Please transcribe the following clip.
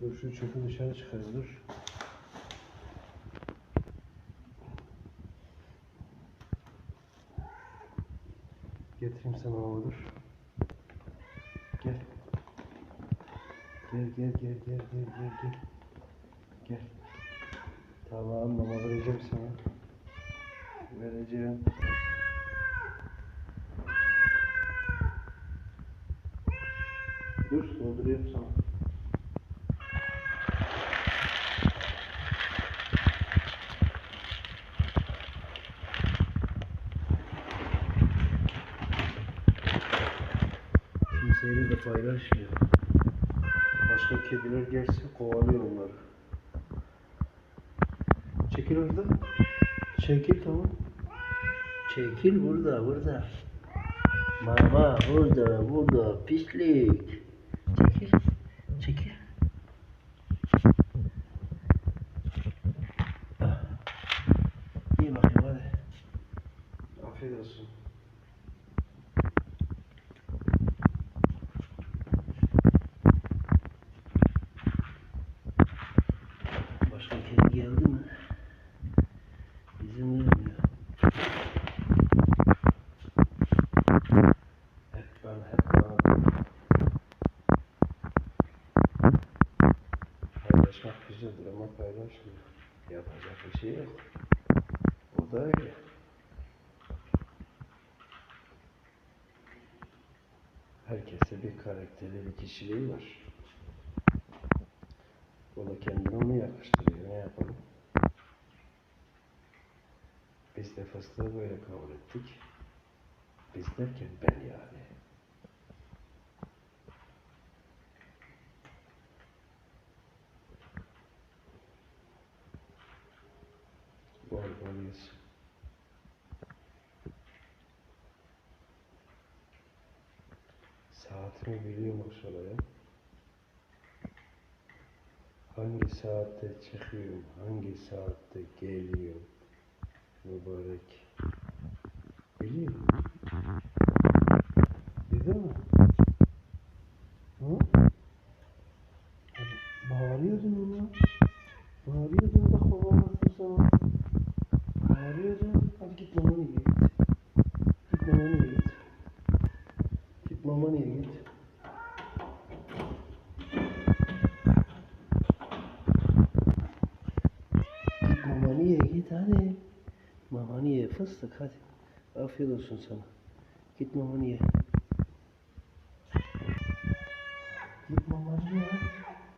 Dur şu çöpü dışarı çıkarayım dur. Getireyim sana mama dur. Gel. Gel gel gel gel gel gel gel. Gel. Tamam mama vereceğim sana. Vereceğim. Dur dolduruyorum sana. Kimseyle de paylaşmıyor. Başka kediler gelse kovalıyor onları. Çekil orada. Çekil tamam. Çekil burada burada. Mama burada burada pislik. Çekil. Çekil. İyi bakayım hadi. Afiyet olsun. Paylaşmak güzeldir ama paylaşmıyor. Yapacak bir şey yok. O da öyle. Herkese bir karakteri, bir kişiliği var. O da kendine onu yakıştırıyor. Ne yapalım? Biz de fıstığı böyle kabul ettik. Biz derken ben yani. Yesin. Saatini biliyor maşallah. Hangi saatte çıkıyorum, hangi saatte geliyorum mübarek. Biliyor musun? Biliyor mu? Hı? Bağırıyordun ona. Bağırıyordun Gitmemeni git. Gitmemeni git. Gitmemeni ye git hadi. Mamanı ye fıstık hadi. Afiyet olsun sana. Git mamanı ye. Git mamanı ye.